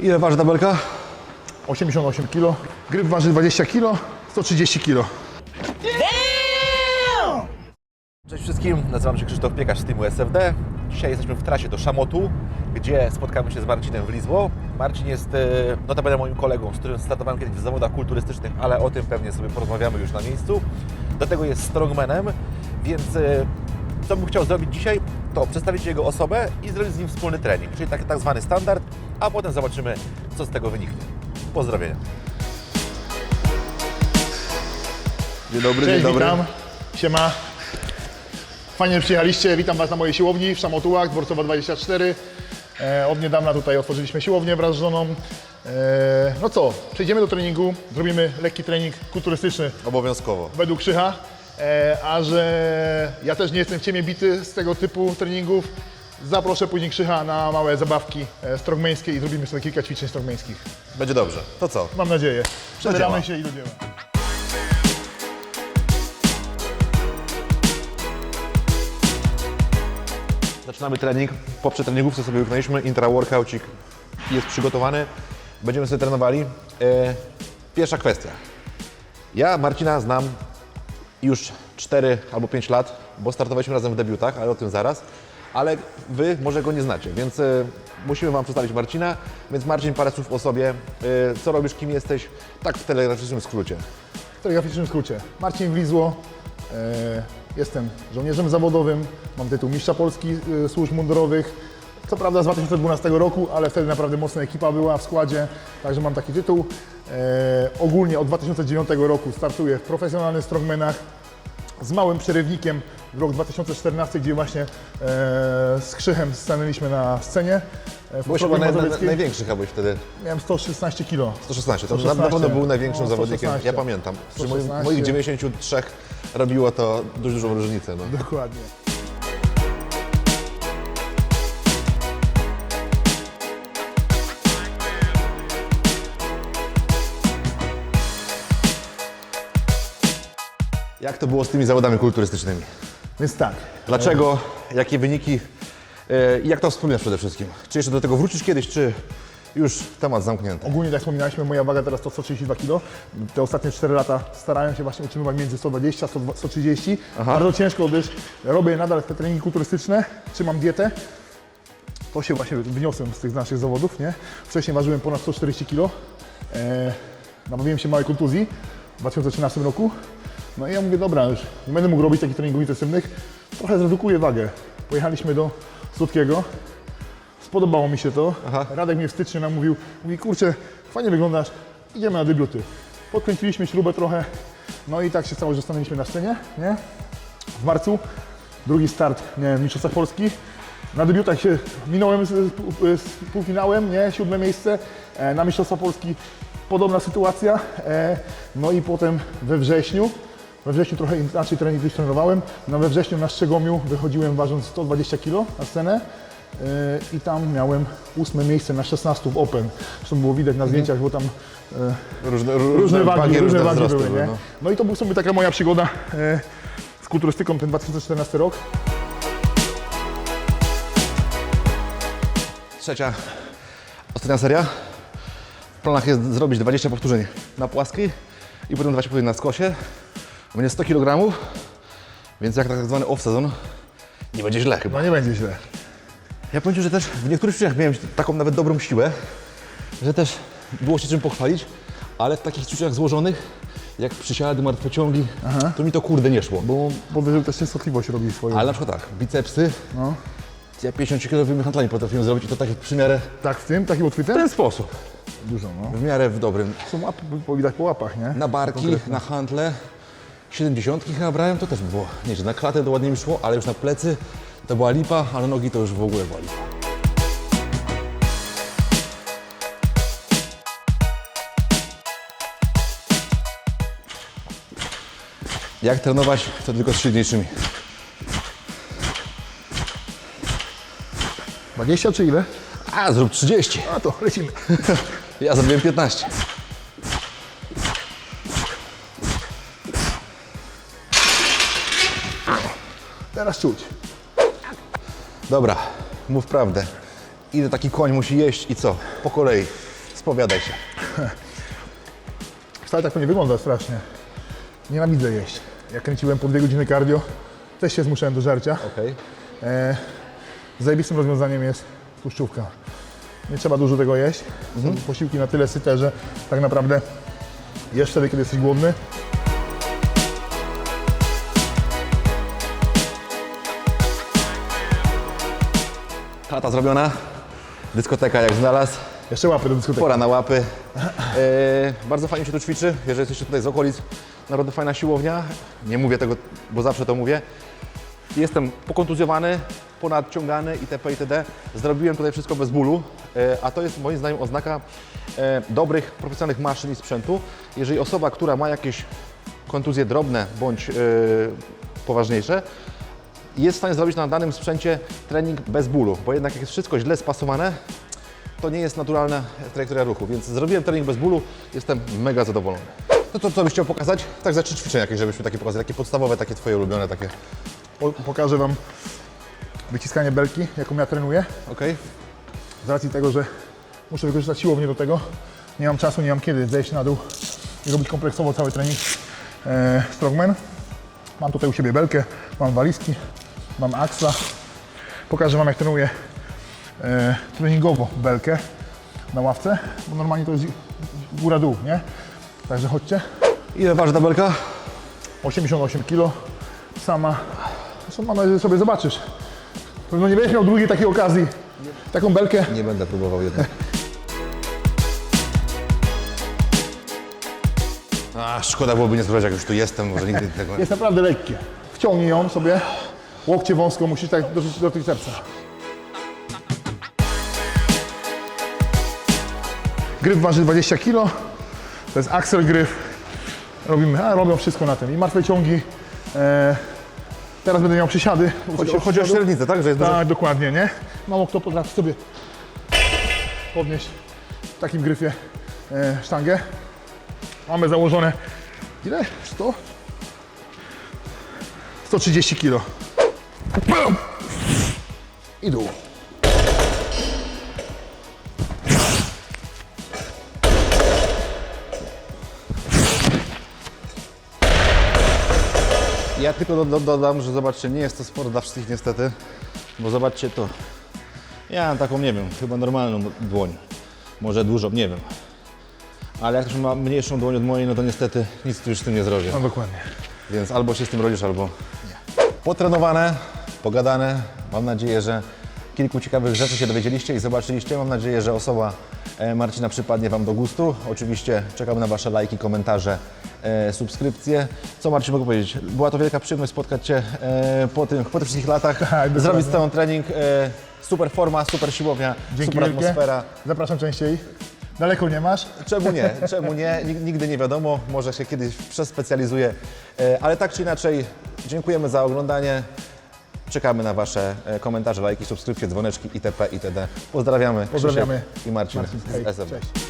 Ile waży tabelka? 88 kg. Gryp waży 20 kg, 130 kg. Cześć wszystkim, nazywam się Krzysztof Piekarz z teamu SFD. Dzisiaj jesteśmy w trasie do Szamotu, gdzie spotkamy się z Marcinem w Lizło. Marcin jest e, notabene moim kolegą, z którym startowałem kiedyś w zawodach kulturystycznych, ale o tym pewnie sobie porozmawiamy już na miejscu. Do tego jest strongmanem, więc e, co bym chciał zrobić dzisiaj, to przedstawić jego osobę i zrobić z nim wspólny trening, czyli taki tak zwany standard, a potem zobaczymy, co z tego wyniknie. Pozdrowienia. Dzień dobry, Cześć, witam. Siema. Fajnie, że przyjechaliście. Witam Was na mojej siłowni w Szamotułach, Dworcowa 24. E, od niedawna tutaj otworzyliśmy siłownię wraz z żoną. E, no co, przejdziemy do treningu. Zrobimy lekki trening kulturystyczny Obowiązkowo. według Krzycha. E, a że ja też nie jestem w ciemię bity z tego typu treningów, zaproszę później Krzycha na małe zabawki e, strongmańskie i zrobimy sobie kilka ćwiczeń strongmańskich. Będzie dobrze. To co? Mam nadzieję. Przebieramy się i do dzieła. Zaczynamy trening. Po przetreningówce sobie wykonaliśmy intra-workoucik. Jest przygotowany. Będziemy sobie trenowali. E, pierwsza kwestia. Ja Marcina znam już 4 albo 5 lat, bo startowaliśmy razem w debiutach, ale o tym zaraz. Ale Wy może go nie znacie, więc e, musimy Wam przedstawić Marcina. Więc Marcin, parę słów o sobie. E, co robisz, kim jesteś? Tak w telegraficznym skrócie. W telegraficznym skrócie. Marcin Wlizło. E, jestem żołnierzem zawodowym. Mam tytuł mistrza Polski służb mundurowych. Co prawda z 2012 roku, ale wtedy naprawdę mocna ekipa była w składzie, także mam taki tytuł. E, ogólnie od 2009 roku startuję w profesjonalnych strongmanach z małym przerywnikiem w rok 2014, gdzie właśnie e, z Krzychem stanęliśmy na scenie. E, w Byłeś Ostrowie chyba Mazowieckiej. największy chyba byłeś wtedy. Miałem 116 kg. 116, to 116. na pewno był największym No, zawodnikiem, 116. ja pamiętam. Przy moich, 116. moich 93 robiło to dużą różnicę. No. Dokładnie. Jak to było z tymi zawodami kulturystycznymi? Więc tak, Dlaczego, jakie wyniki e, i jak to wspominasz przede wszystkim? Czy jeszcze do tego wrócisz kiedyś, czy już temat zamknięty? Ogólnie, tak jak wspominaliśmy, moja waga teraz to 132 kg. Te ostatnie 4 lata starałem się właśnie utrzymywać między 120 a 100 130. Bardzo ciężko, gdyż robię nadal te treningi kulturystyczne, trzymam dietę. To się właśnie wyniosłem z tych naszych zawodów, nie? Wcześniej ważyłem ponad 140 kg. E, nabawiłem się małej kontuzji w 2013 roku. No i ja mówię, dobra, już nie będę mógł robić takich treningów intensywnych, trochę zredukuję wagę. Pojechaliśmy do Słodkiego, Spodobało mi się to. Aha. Radek mnie w styczniu namówił. Mówi, kurczę, fajnie wyglądasz, idziemy na debiuty. Podkręciliśmy śrubę trochę, no i tak się stało, że stanęliśmy na scenie, nie? W marcu, drugi start, nie wiem, Mistrzostwach Polski. Na debiutach się minąłem z, z, z półfinałem, nie? Siódme miejsce. E, na Mistrzostwa Polski podobna sytuacja. E, no i potem we wrześniu, we wrześniu trochę inaczej trening trenowałem. No we wrześniu na Szczegomiu wychodziłem ważąc 120 kg na scenę. Yy, i tam miałem ósme miejsce na 16 w Open. Zresztą było widać na zdjęciach, bo tam e, Różne, różne wagi, różne wagi były, nie? no. No i to był sobie taka moja przygoda e, z kulturystyką ten 2014 rok. Trzecia, ostatnia seria. W planach jest zrobić 20 powtórzeń na płaskiej i potem 20 powtórzeń na skosie. Będzie 100 kg, więc jak tak zwany off-season, nie będzie źle chyba. No nie będzie źle. Ja powiem Ci, że też w niektórych ćwiczeniach miałem taką nawet dobrą siłę, że też było się czym pochwalić, ale w takich ćwiczeniach złożonych, jak przysiady, martwociągi, to mi to kurde nie szło. Bo, bo wyżył też częstotliwość robi swoją. Ale na przykład tak, bicepsy, No. ja 50 kg handlami potrafiłem zrobić i to tak w miarę Tak w tym, taki w utwytem? ten sposób. Dużo, no. W miarę w dobrym. Są łapy, widać po łapach, nie? Na barki, na handle, 70 chyba brałem, to też było nieźle. Na klatę to ładnie mi szło, ale już na plecy to była lipa, a na nogi to już w ogóle była lipa. Jak trenować, to tylko z silniejszymi. 20 czy ile? A, zrób 30. A to lecimy. Ja zrobiłem 15. Teraz czuć. Dobra, mów prawdę. Ile taki koń musi jeść i co? Po kolei. Spowiadaj się. Wcale tak to nie wygląda strasznie. Nienawidzę jeść. Jak kręciłem po dwie godziny cardio, też się zmuszałem do żarcia. Okej. E, zajebistym rozwiązaniem jest tłuszczówka. Nie trzeba dużo tego jeść. Są posiłki na tyle syte, że tak naprawdę jesz wtedy, kiedy jesteś głodny. Chata zrobiona. Dyskoteka jak znalazł. Jeszcze łapy do dyskoteki. Pora na łapy. E, bardzo fajnie się tu ćwiczy. Jeżeli jesteście tutaj z okolic, naprawdę fajna siłownia. Nie mówię tego, bo zawsze to mówię. Jestem pokontuzjowany, ponadciągany itp. itd. Zrobiłem tutaj wszystko bez bólu, e, a to jest moim zdaniem oznaka e, dobrych, profesjonalnych maszyn i sprzętu. Jeżeli osoba, która ma jakieś kontuzje drobne bądź poważniejsze, jest w stanie zrobić na danym sprzęcie trening bez bólu, bo jednak jak jest wszystko źle spasowane, to nie jest naturalna trajektoria ruchu, więc zrobiłem trening bez bólu, jestem mega zadowolony. To co, co byś chciał pokazać? Tak za trzy ćwiczenia jakieś, żebyśmy takie pokazali, takie podstawowe, takie Twoje ulubione, takie, Po, pokażę Wam wyciskanie belki, jaką ja trenuję. okej? Z racji tego, że muszę wykorzystać siłownię do tego, nie mam czasu, nie mam kiedy zejść na dół i robić kompleksowo cały trening e, strongman. Mam tutaj u siebie belkę, mam walizki, mam axla. Pokażę Wam jak trenuję e, treningowo belkę na ławce, bo normalnie to jest góra-dół, nie? Także chodźcie. Ile waży ta belka? 88 kg, sama. Zresztą mam nadzieję, że sobie zobaczysz. Pewno nie będziesz miał drugiej takiej okazji. Taką belkę Nie będę próbował jednak. A, szkoda byłoby nie spróbować, jak już tu jestem, może nigdy tego... jest naprawdę lekkie. Wciągnij ją sobie, łokcie wąsko, musisz tak dotrzeć do tricepsa. Gryf waży 20 kg, to jest axel gryf. Robimy, a robią wszystko na tym. I martwe ciągi. E, teraz będę miał przysiady. Chodzi, chodzi o średnicę, tak? Że jest dużo... Tak, dokładnie, nie? Mało kto potrafi sobie podnieść w takim gryfie e, sztangę. Mamy założone ile? 100? 130 kg. I dół. Ja tylko do, do, dodam, że zobaczcie, nie jest to sport dla wszystkich niestety, bo zobaczcie to. Ja mam taką, nie wiem, chyba normalną dłoń. Może dużą, nie wiem. Ale jak ktoś ma mniejszą dłoń od mojej, no to niestety nic tu już z tym nie zrobię. No dokładnie. Więc albo się z tym rodzisz, albo nie. Potrenowane, pogadane. Mam nadzieję, że kilku ciekawych rzeczy się dowiedzieliście i zobaczyliście. Mam nadzieję, że osoba e, Marcina przypadnie Wam do gustu. Oczywiście czekamy na Wasze lajki, komentarze, e, subskrypcje. Co Marcin mogę powiedzieć? Była to wielka przyjemność spotkać Cię e, po, tym, po tych wszystkich latach. dokładnie. Zrobić cały trening. E, super forma, super siłownia, Dzięki super wielkie. atmosfera. Zapraszam częściej. Daleko nie masz. Czemu nie? Czemu nie? Nig- Nigdy nie wiadomo, może się kiedyś przespecjalizuje. E, Ale tak czy inaczej, dziękujemy za oglądanie. Czekamy na Wasze e, komentarze, lajki, subskrypcje, dzwoneczki itp. itd. Pozdrawiamy. Pozdrawiamy. Krzysiek i Marcin, Marcin, hej, z cześć.